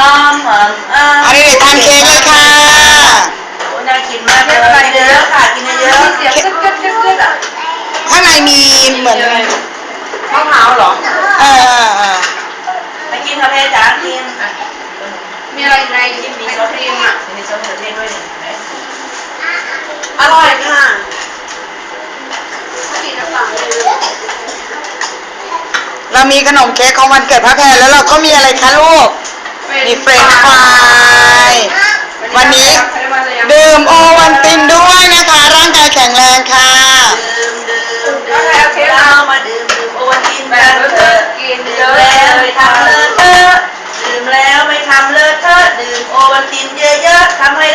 อ้อมอ้อมอ้อมเอาเด็กๆทานเค้กเลยค่ะ โอ้น่ากินมากเลยกินเยอะๆค่ะกินเยอะเสียงกึ๊ดกึ๊ดกึ๊ดกึ๊ดอะข้างในมีเหมือน มะพร้าวเหรอเออเออเออๆไปกินกาแฟจ๋ากินอะมีอะไรในไอศครีมอะมีซอสมะเขือเทศด้วยนี่เห็นไหมอร่อยค่ะกินน้ำตาลเลยเรามีขนมเค้กของวันเกิดพระแพรแล้วเราก็มีอะไรคะลูก มีเฟรนช์ฟรายวันนี้ดื่มโอวันตินด้วยนะคะ ร่างกายแข็งแรงค่ะ ดื่มดื่มดื่มเรามาดื่มดื่มโอวัลตินกันเถอะดื่มแล้วไม่ทำเลอะเทอะดื่มแล้วไม่ทำเลอะเทอดื่มโอวัลตินเยอะๆทำให้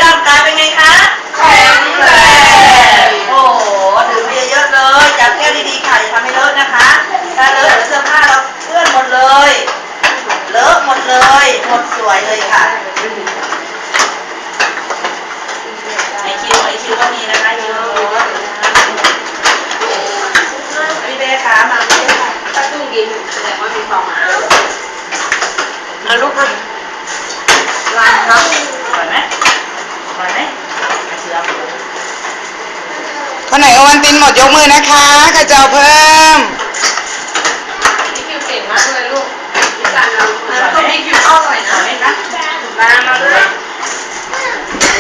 หมดสวยเลยค่ะไอคิวไอคิวก็มีนะคะคิวพี่เบ้ขามาพี่เบ้ค่ะถ้าตุ้งดินแสดงว่ามีความหมายเอาลูกค่ะลานครับอร่อยไหมอร่อยไหมเชื่อมคนไหนโอวันตินหมดยกมือนะคะใครจะเอาเพิ่ม นี่คิวเก่งมากเลยลูกพิซซ่าเรา อร่อย ก็ ไหม มีคิวอร่อย อร่ นะ อยไหมคะ ลามา เลย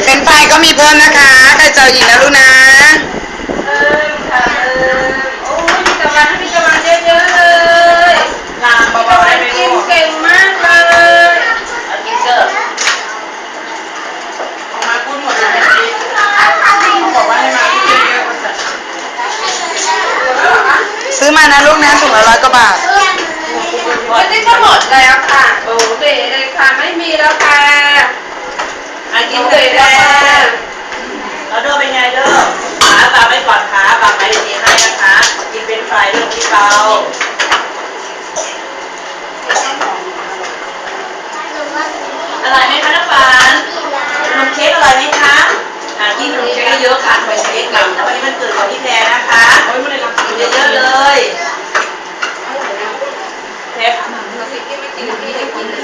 เป็นไฟก็มีเพิ่มนะคะใครจะเอาอีกนะลูกนะเอ้ยค่ะเอ้ยโอ้ยมีกำลังมีกำลังเยอะๆเลยลามมีเบาๆกำลัได้งไหมกินลูกเก่งมากเลยเอากินเกอร์ออกมาพูดหมดเลยนะพี่เขาบอกว่าให้มาพูดเยอะๆมันจะซื้อมานะลูกนะถุงละร้อยกว่าบาทวันนี้ก็หมดแล้วค่ะ โอ้เบเลยค่ะ ไม่มีแล้วค่ะ อะ กินเลยแล้แล้วเด้อเป็นไงเด้อขาปากไปก่อนขาปากไปดีให้นะคะ กินเป็นไฟเรื่องที่เบาอร่อยไหมคะน้ำปานขนมเค้กอร่อยไหมคะอะกินขนมเค้กเยอะๆค่ะขนมเค้กหลังแต่วันนี้มันเกิดของพี่แพรนะคะโอ้ยไม่ได้รับกินเยอะๆเลยแพรเราสิกินไม่กินพี่ได้กินเลย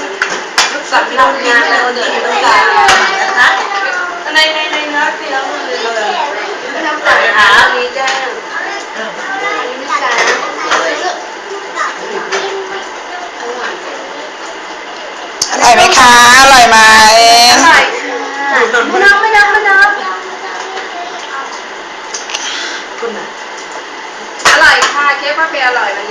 ลูกสัสับบที่เราเรางางานนแล้แล้ววเดืเดืออดดต้ต้อองงกาการรน ไม่นับไม่นับไม่นับคุณน่ะอร่อยค่ะเค้กว่าเปียอร่อยเลย